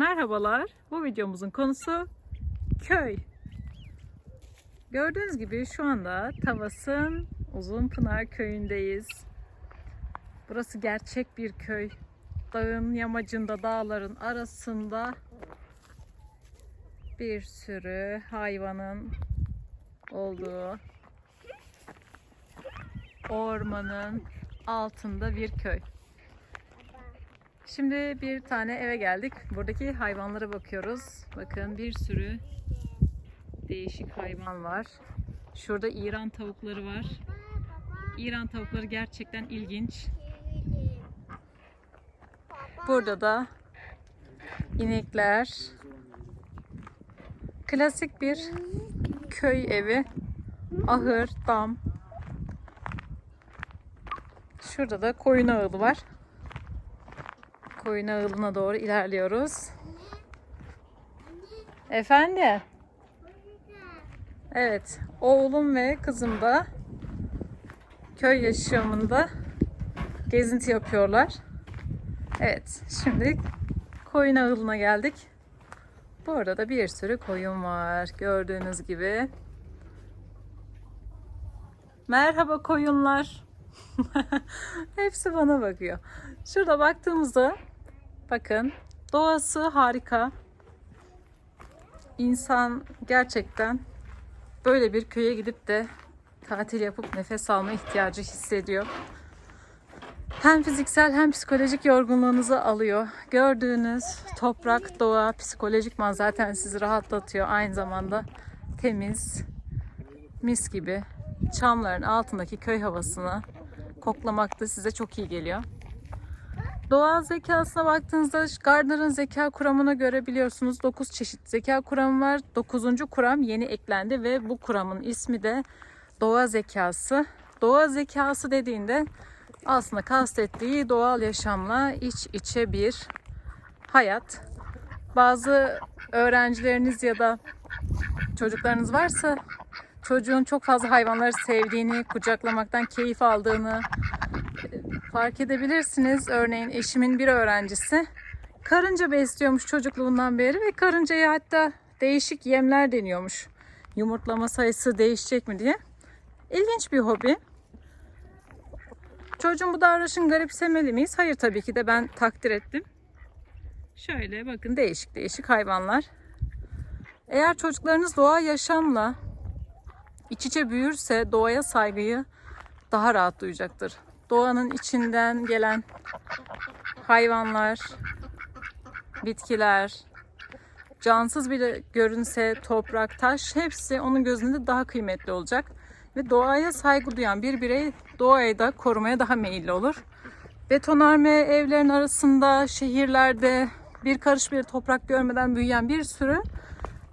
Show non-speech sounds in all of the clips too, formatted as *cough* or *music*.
Merhabalar. Bu videomuzun konusu köy. Gördüğünüz gibi şu anda Tavas'ın Uzunpınar köyündeyiz. Burası gerçek bir köy. Dağın yamacında, dağların arasında bir sürü hayvanın olduğu ormanın altında bir köy. Şimdi bir tane eve geldik. Buradaki hayvanlara bakıyoruz. Bakın bir sürü değişik hayvan var. Şurada İran tavukları var. İran tavukları gerçekten ilginç. Burada da inekler. Klasik bir köy evi. Ahır, dam. Şurada da koyun ağılı var. Koyun ağılına doğru ilerliyoruz. Efendim? Evet, oğlum ve kızım da köy yaşamında gezinti yapıyorlar. Evet, şimdi koyun ağılına geldik. Bu arada da bir sürü koyun var. Gördüğünüz gibi. Merhaba koyunlar. *laughs* Hepsi bana bakıyor. Şurada baktığımızda bakın doğası harika. İnsan gerçekten böyle bir köye gidip de tatil yapıp nefes alma ihtiyacı hissediyor. Hem fiziksel hem psikolojik yorgunluğunuzu alıyor. Gördüğünüz toprak, doğa, psikolojikman zaten sizi rahatlatıyor. Aynı zamanda temiz, mis gibi çamların altındaki köy havasını koklamak da size çok iyi geliyor. Doğal zekasına baktığınızda Gardner'ın zeka kuramına göre biliyorsunuz 9 çeşit zeka kuramı var. 9. kuram yeni eklendi ve bu kuramın ismi de doğa zekası. Doğa zekası dediğinde aslında kastettiği doğal yaşamla iç içe bir hayat. Bazı öğrencileriniz ya da çocuklarınız varsa çocuğun çok fazla hayvanları sevdiğini, kucaklamaktan keyif aldığını fark edebilirsiniz. Örneğin eşimin bir öğrencisi karınca besliyormuş çocukluğundan beri ve karıncaya hatta değişik yemler deniyormuş. Yumurtlama sayısı değişecek mi diye. İlginç bir hobi. Çocuğun bu davranışını garipsemeli miyiz? Hayır tabii ki de ben takdir ettim. Şöyle bakın değişik değişik hayvanlar. Eğer çocuklarınız doğa yaşamla iç içe büyürse doğaya saygıyı daha rahat duyacaktır. Doğanın içinden gelen hayvanlar, bitkiler, cansız bile görünse toprak, taş hepsi onun gözünde daha kıymetli olacak. Ve doğaya saygı duyan bir birey doğayı da korumaya daha meyilli olur. Betonarme evlerin arasında, şehirlerde bir karış bir toprak görmeden büyüyen bir sürü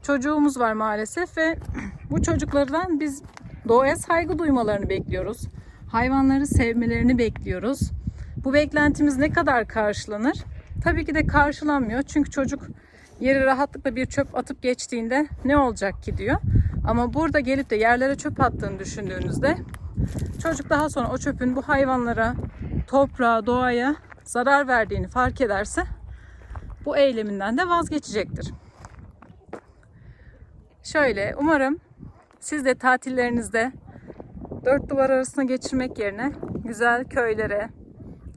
çocuğumuz var maalesef ve *clears throat* bu çocuklardan biz doğaya saygı duymalarını bekliyoruz. Hayvanları sevmelerini bekliyoruz. Bu beklentimiz ne kadar karşılanır? Tabii ki de karşılanmıyor. Çünkü çocuk yeri rahatlıkla bir çöp atıp geçtiğinde ne olacak ki diyor. Ama burada gelip de yerlere çöp attığını düşündüğünüzde çocuk daha sonra o çöpün bu hayvanlara, toprağa, doğaya zarar verdiğini fark ederse bu eyleminden de vazgeçecektir. Şöyle umarım siz de tatillerinizde dört duvar arasına geçirmek yerine güzel köylere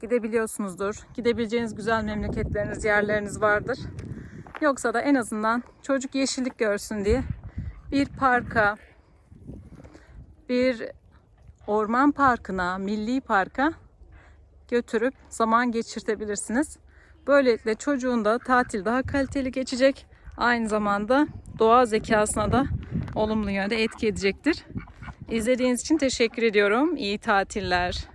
gidebiliyorsunuzdur. Gidebileceğiniz güzel memleketleriniz, yerleriniz vardır. Yoksa da en azından çocuk yeşillik görsün diye bir parka, bir orman parkına, milli parka götürüp zaman geçirtebilirsiniz. Böylelikle çocuğun da tatil daha kaliteli geçecek. Aynı zamanda doğa zekasına da olumlu yönde etki edecektir. İzlediğiniz için teşekkür ediyorum. İyi tatiller.